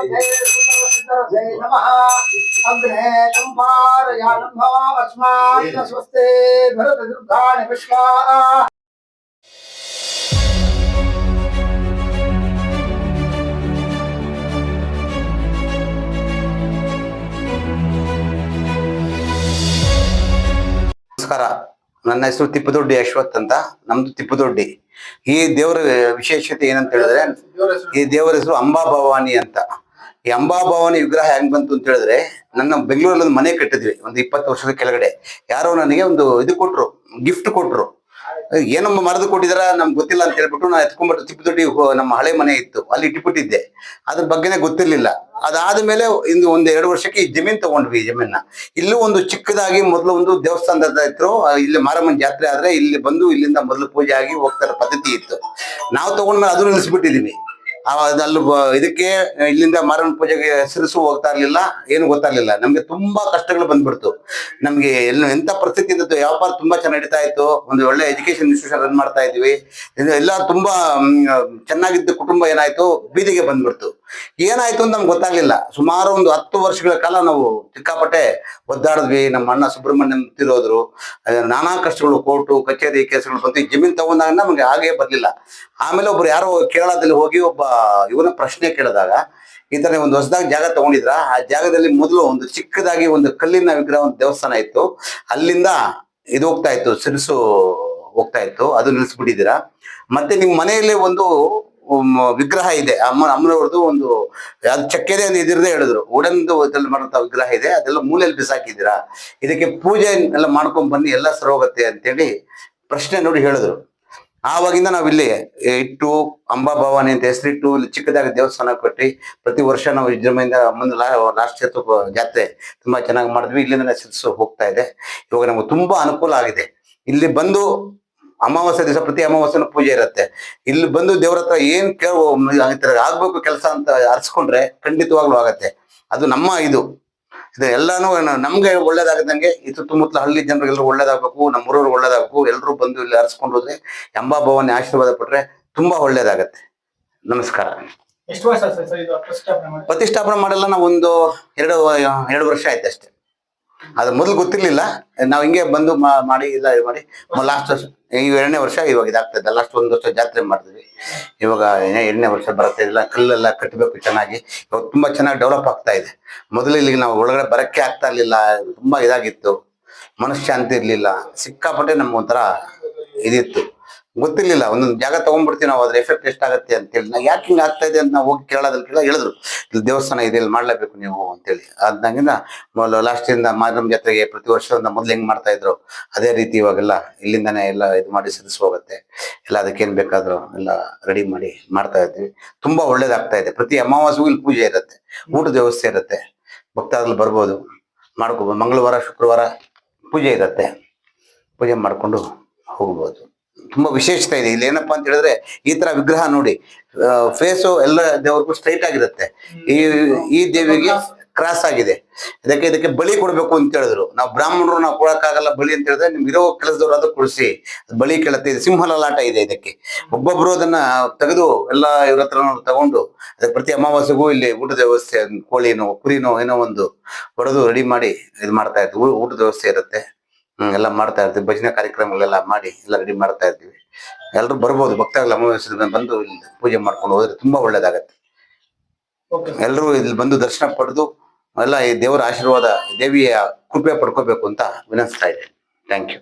नमः अग्ने संपारयानम्भो अस्मात् स्वस्ते भरतदुर्गाणि विश्वा ನಮಸ್ಕಾರ ನನ್ನ ಹೆಸರು ತಿಪ್ಪದೊಡ್ಡಿ ಅಶ್ವಥ್ ಅಂತ ನಮ್ದು ತಿಪ್ಪದೊಡ್ಡಿ ಈ ದೇವರ ವಿಶೇಷತೆ ಏನಂತ ಹೇಳಿದ್ರೆ ಈ ದೇವರ ಹೆಸರು ಅಂಬಾ ಭವಾನಿ ಅಂತ ಈ ಅಂಬಾಭವಾನಿ ವಿಗ್ರಹ ಹೆಂಗ್ ಬಂತು ಅಂತ ಹೇಳಿದ್ರೆ, ನನ್ನ ಬೆಂಗಳೂರಲ್ಲಿ ಒಂದು ಮನೆ ಕಟ್ಟಿದ್ವಿ, ಒಂದು ಇಪ್ಪತ್ತು ವರ್ಷದ ಕೆಳಗಡೆ. ಯಾರೋ ನನಗೆ ಒಂದು ಇದು ಕೊಟ್ರು ಗಿಫ್ಟ್ ಕೊಟ್ರು. ಏನಮ್ಮ ಮರದ ಕೊಟ್ಟಿದಾರ, ನಮ್ಗೆ ಗೊತ್ತಿಲ್ಲ ಅಂತ ಹೇಳ್ಬಿಟ್ಟು ನಾನು ಎತ್ಕೊಂಡ್ಬಿಟ್ಟು ಚಿಪ್ಪ ದೊಡ್ಡಿ ನಮ್ಮ ಹಳೆ ಮನೆ ಇತ್ತು, ಅಲ್ಲಿ ಇಟ್ಬಿಟ್ಟಿದ್ದೆ. ಅದ್ರ ಬಗ್ಗೆನೇ ಗೊತ್ತಿರ್ಲಿಲ್ಲ. ಅದಾದ್ಮೇಲೆ ಇಂದು ಒಂದು ಎರಡು ವರ್ಷಕ್ಕೆ ಈ ಜಮೀನ್ ತಗೊಂಡ್ವಿ, ಈ ಜಮೀನ ಇಲ್ಲೂ ಒಂದು ಚಿಕ್ಕದಾಗಿ ಮೊದಲು ಒಂದು ದೇವಸ್ಥಾನದ ಇತ್ತು ಇಲ್ಲಿ ಮಾರಮ್ಮನ ಜಾತ್ರೆ ಆದ್ರೆ ಇಲ್ಲಿ ಬಂದು ಇಲ್ಲಿಂದ ಮೊದಲು ಪೂಜೆ ಆಗಿ ಹೋಗ್ತಾರ ಪದ್ಧತಿ ಇತ್ತು. ನಾವು ತಗೊಂಡ್ಮೇಲೆ ಅದು ನಿಲ್ಲಿಸ್ಬಿಟ್ಟಿದೀವಿ ಅಲ್ಲಿ ಇದಕ್ಕೆ ಇಲ್ಲಿಂದ ಮಾರಮ್ಮನ ಪೂಜೆಗೆ ಹೆಸರಿಸು ಹೋಗ್ತಾ ಇರ್ಲಿಲ್ಲ, ಏನು ಗೊತ್ತಾಗ್ಲಿಲ್ಲ. ನಮ್ಗೆ ತುಂಬಾ ಕಷ್ಟಗಳು ಬಂದ್ಬಿಡ್ತು. ನಮ್ಗೆ ಎಲ್ಲ, ಎಂತ ಪರಿಸ್ಥಿತಿ ಇದ್ದು ವ್ಯಾಪಾರ ತುಂಬಾ ಚೆನ್ನಾಗಿ ನಡೀತಾ ಇತ್ತು, ಒಂದು ಒಳ್ಳೆ ಎಜುಕೇಶನ್ ಇನ್ಸ್ಟಿಟ್ಯೂಷನ್ ರನ್ ಮಾಡ್ತಾ ಇದ್ವಿ ಇದು ಎಲ್ಲ ತುಂಬಾ ಚೆನ್ನಾಗಿದ್ದ ಕುಟುಂಬ ಏನಾಯ್ತು, ಬೀದಿಗೆ ಬಂದ್ಬಿಡ್ತು. ಏನಾಯ್ತು ಅಂತ ನಮ್ಗೆ ಗೊತ್ತಾಗ್ಲಿಲ್ಲ. ಸುಮಾರು ಒಂದು ಹತ್ತು ವರ್ಷಗಳ ಕಾಲ ನಾವು ಚಿಕ್ಕಾಪಟ್ಟೆ ಒದ್ದಾಡಿದ್ವಿ. ನಮ್ಮ ಅಣ್ಣ ಸುಬ್ರಹ್ಮಣ್ಯಂ ತಿರೋದ್ರು. ನಾನಾ ಕಷ್ಟಗಳು, ಕೋರ್ಟು, ಕಚೇರಿ ಕೇಸುಗಳು ಬಂತು ಜಮೀನು ತಗೊಂಡಾಗ ನಮ್ಗೆ ಹಾಗೆ ಬರ್ಲಿಲ್ಲ. ಆಮೇಲೆ ಒಬ್ರು ಯಾರೋ ಕೇರಳದಲ್ಲಿ ಹೋಗಿ ಒಬ್ಬ ಇವನ ಪ್ರಶ್ನೆ ಕೇಳಿದಾಗ ಈ ತರ ಒಂದು ಹೊಸದಾಗಿ ಜಾಗ ತಗೊಂಡಿದ್ರ. ಆ ಜಾಗದಲ್ಲಿ ಮೊದಲು ಒಂದು ಚಿಕ್ಕದಾಗಿ ಒಂದು ಕಲ್ಲಿನ ವಿಗ್ರಹ ಒಂದು ದೇವಸ್ಥಾನ ಇತ್ತು. ಅಲ್ಲಿಂದ ಇದು ಹೋಗ್ತಾ ಇತ್ತು ಸಿರಿಸು ಹೋಗ್ತಾ ಇತ್ತು. ಅದು ನಿಲ್ಸ್ಬಿಟ್ಟಿದ್ದೀರಾ. ಮತ್ತೆ ನಿಮ್ಮ ಮನೆಯಲ್ಲಿ ಒಂದು ವಿಗ್ರಹ ಇದೆ. ಅಮ್ಮ ಅಮ್ಮನವ್ರದ್ದು ಒಂದು, ಅದು ಚಕ್ಕೆರೆ ಅಂತ ಇದಿರದೆ ಹೇಳಿದ್ರು. ಉಡನ್ದು ಇದ್ರಲ್ಲಿ ಮಾಡುವಂತ ವಿಗ್ರಹ ಇದೆ. ಅದೆಲ್ಲ ಮೂಲೆಯಲ್ಲಿ ಬಿಸಾಕಿದ್ದೀರಾ? ಇದಕ್ಕೆ ಪೂಜೆ ಎಲ್ಲ ಮಾಡ್ಕೊಂಡ್ ಬನ್ನಿ, ಎಲ್ಲ ಸರೋಗತ್ತೆ ಅಂತೇಳಿ ಪ್ರಶ್ನೆ ನೋಡಿ ಹೇಳಿದ್ರು. ಆವಾಗಿಂದ ನಾವಿಲ್ಲಿ ಇಟ್ಟು, ಅಂಬಾ ಭವಾನಿ ಅಂತ ಹೆಸರಿಟ್ಟು, ಇಲ್ಲಿ ಚಿಕ್ಕದಾಗಿ ದೇವಸ್ಥಾನ ಕೊಟ್ಟಿ, ಪ್ರತಿ ವರ್ಷ ನಾವು ವಿಜೃಂಭಣೆಯಿಂದ ಅಮ್ಮನ ಲಾಸ್ಟ್ ಇಯರ್ ಜಾತ್ರೆ ತುಂಬಾ ಚೆನ್ನಾಗಿ ಮಾಡಿದ್ವಿ. ಇಲ್ಲಿಂದ ಹೋಗ್ತಾ ಇದೆ. ಇವಾಗ ನಮ್ಗೆ ತುಂಬಾ ಅನುಕೂಲ ಆಗಿದೆ. ಇಲ್ಲಿ ಬಂದು ಅಮಾವಾಸ್ಯೆ ದಿವಸ ಪ್ರತಿ ಅಮಾವಾಸ್ಯನ ಪೂಜೆ ಇರುತ್ತೆ. ಇಲ್ಲಿ ಬಂದು ದೇವ್ರ ಹತ್ರ ಏನ್ ಕೇಳೋ ಆಗ್ಬೇಕು ಕೆಲಸ ಅಂತ ಅರ್ಸ್ಕೊಂಡ್ರೆ ಖಂಡಿತವಾಗ್ಲೂ ಆಗತ್ತೆ. ಅದು ನಮ್ಮ ಇದು. ಇದು ಎಲ್ಲಾನು ನಮ್ಗೆ ಒಳ್ಳೇದಾಗದಂಗೆ ಈ ಸುತ್ತಮುತ್ತಲ ಹಳ್ಳಿ ಜನರಿಗೆಲ್ಲರೂ ಒಳ್ಳೇದಾಗಬೇಕು ನಮ್ಮ ಊರವ್ರು ಒಳ್ಳೇದಾಗಬೇಕು ಎಲ್ಲರೂ ಬಂದು ಇಲ್ಲಿ ಅರ್ಸ್ಕೊಂಡು ಹೋದ್ರೆ ಎಂಬಾ ಭವಾನಿ ಆಶೀರ್ವಾದ ಪಟ್ರೆ ತುಂಬಾ ಒಳ್ಳೇದಾಗತ್ತೆ. ನಮಸ್ಕಾರ. ಪ್ರತಿಷ್ಠಾಪನೆ ಮಾಡಲ್ಲ ನಾವು ಒಂದು ಎರಡು ಎರಡು ವರ್ಷ ಆಯ್ತು ಅಷ್ಟೇ ಅದು ಮೊದಲು ಗೊತ್ತಿರ್ಲಿಲ್ಲ. ನಾವು ಹಿಂಗೆ ಬಂದು ಮಾಡಿ, ಇಲ್ಲ ಇದು ಮಾಡಿ ಲಾಸ್ಟ್ ವರ್ಷ, ಈ ಎರಡನೇ ವರ್ಷ ಇವಾಗ ಇದಾಗ್ತದೆ ಲಾಸ್ಟ್ ಒಂದು ವರ್ಷ ಜಾತ್ರೆ ಮಾಡ್ತೀವಿ ಇವಾಗ ಎರಡನೇ ವರ್ಷ ಬರ್ತಾ ಇಲ್ಲ ಕಲ್ಲೆಲ್ಲ ಕಟ್ಟಬೇಕು ಚೆನ್ನಾಗಿ. ಇವಾಗ ತುಂಬಾ ಚೆನ್ನಾಗಿ ಡೆವಲಪ್ ಆಗ್ತಾ ಇದೆ. ಮೊದಲು ಇಲ್ಲಿಗೆ ನಾವು ಒಳಗಡೆ ಬರಕ್ಕೆ ಆಗ್ತಾ ಇರಲಿಲ್ಲ. ತುಂಬಾ ಇದಾಗಿತ್ತು. ಮನಃಶಾಂತಿ ಇರ್ಲಿಲ್ಲ. ಸಿಕ್ಕಾಪಟ್ಟೆ ನಮ್ಗೊಂಥರ ಇದಿತ್ತು. ಗೊತ್ತಿರ್ಲಿಲ್ಲ. ಒಂದೊಂದು ಜಾಗ ತಗೊಂಡ್ಬಿಡ್ತೀವಿ ನಾವು, ಅದ್ರ ಎಫೆಕ್ಟ್ ಎಷ್ಟಾಗತ್ತೆ ಅಂತೇಳಿ. ನಾ ಯಾಕೆ ಹಿಂಗೆ ಆಗ್ತಾ ಇದೆ ಅಂತ ನಾವು ಹೋಗಿ ಕೇಳೋದನ್ನ ಕೇಳ ಹೇಳಿದ್ರು. ಇಲ್ಲಿ ದೇವಸ್ಥಾನ ಇದೆ, ಇಲ್ಲಿ ಮಾಡ್ಲೇಬೇಕು ನೀವು ಅಂತೇಳಿ. ಅದಾಗಿಂದ ಲಾಸ್ಟ್ ಇಂದ ಮಾರಮ್ಮ ಜಾತ್ರೆಗೆ ಪ್ರತಿ ವರ್ಷದಿಂದ ಮೊದ್ಲು ಹೆಂಗ್ ಮಾಡ್ತಾ ಇದ್ರು, ಅದೇ ರೀತಿ ಇವಾಗೆಲ್ಲ ಇಲ್ಲಿಂದನೇ ಎಲ್ಲ ಇದು ಮಾಡಿ ಸರಿಸಿ ಹೋಗುತ್ತೆ ಎಲ್ಲ ಅದಕ್ಕೇನು ಬೇಕಾದರೂ ಎಲ್ಲ ರೆಡಿ ಮಾಡಿ ಮಾಡ್ತಾ ಇದ್ವಿ. ತುಂಬಾ ಒಳ್ಳೇದಾಗ್ತಾ ಇದೆ. ಪ್ರತಿ ಅಮಾವಾಸ್ಯೆಗೂ ಇಲ್ಲಿ ಪೂಜೆ ಇರುತ್ತೆ, ಊಟದ ವ್ಯವಸ್ಥೆ ಇರುತ್ತೆ. ಭಕ್ತಾದ್ರಲ್ಲಿ ಬರ್ಬೋದು. ಮಾಡ್ಕೋಬೋದು ಮಂಗಳವಾರ, ಶುಕ್ರವಾರ ಪೂಜೆ ಇರುತ್ತೆ. ಪೂಜೆ ಮಾಡ್ಕೊಂಡು ಹೋಗ್ಬೋದು. ತುಂಬಾ ವಿಶೇಷತೆ ಇದೆ. ಇಲ್ಲಿ ಏನಪ್ಪಾ ಅಂತ ಹೇಳಿದ್ರೆ ಈ ತರ ವಿಗ್ರಹ ನೋಡಿ ಫೇಸು ಎಲ್ಲ ದೇವ್ರಿಗೂ ಸ್ಟ್ರೈಟ್ ಆಗಿರುತ್ತೆ. ಈ ಈ ದೇವಿಗೆ ಕ್ರಾಸ್ ಆಗಿದೆ. ಇದಕ್ಕೆ ಇದಕ್ಕೆ ಬಲಿ ಕೊಡ್ಬೇಕು ಅಂತ ಹೇಳಿದ್ರು. ನಾವು ಬ್ರಾಹ್ಮಣರು, ನಾವು ಕೊಡಕ್ಕಾಗಲ್ಲ ಬಲಿ ಅಂತ ಹೇಳಿದ್ರೆ ನಿಮ್ ಇರೋ ಕೆಲಸದವ್ರು ಅದು ಕೊಡಿಸಿ. ಬಲಿ ಕೇಳುತ್ತೆ. ಇದು ಸಿಂಹ ಲಲಾಟ ಇದೆ ಇದಕ್ಕೆ. ಒಬ್ಬೊಬ್ರು ಅದನ್ನ ತೆಗೆದು ಎಲ್ಲ ಇವ್ರ ಹತ್ರ ತಗೊಂಡು ಅದಕ್ಕೆ ಪ್ರತಿ ಅಮಾವಾಸ್ಯೆಗೂ ಇಲ್ಲಿ ಊಟದ ವ್ಯವಸ್ಥೆ, ಕೋಳಿನೋ, ಕುರಿನೋ ಏನೋ ಒಂದು ಹೊಡೆದು ರೆಡಿ ಮಾಡಿ ಇದು ಮಾಡ್ತಾ ಇತ್ತು ಊಟದ ವ್ಯವಸ್ಥೆ ಇರುತ್ತೆ. ಎಲ್ಲ ಮಾಡ್ತಾ ಇರ್ತೀವಿ. ಭಜನೆ ಕಾರ್ಯಕ್ರಮಗಳೆಲ್ಲ ಮಾಡಿ ಎಲ್ಲ ರೆಡಿ ಮಾಡ್ತಾ ಇರ್ತೀವಿ. ಎಲ್ಲರೂ ಬರ್ಬೋದು ಭಕ್ತಾಗಲ ಅಮಾವಾಸ್ಯೆ ಬಂದು ಇಲ್ಲಿ ಪೂಜೆ ಮಾಡ್ಕೊಂಡು ಹೋದ್ರೆ ತುಂಬಾ ಒಳ್ಳೇದಾಗತ್ತೆ. ಎಲ್ಲರೂ ಇಲ್ಲಿ ಬಂದು ದರ್ಶನ ಪಡೆದು ಎಲ್ಲ ಈ ದೇವರ ಆಶೀರ್ವಾದ ದೇವಿಯ ಕೃಪೆ ಪಡ್ಕೋಬೇಕು ಅಂತ ವಿನಂತಿಸ್ತಾ ಇದೆ ಥ್ಯಾಂಕ್ ಯು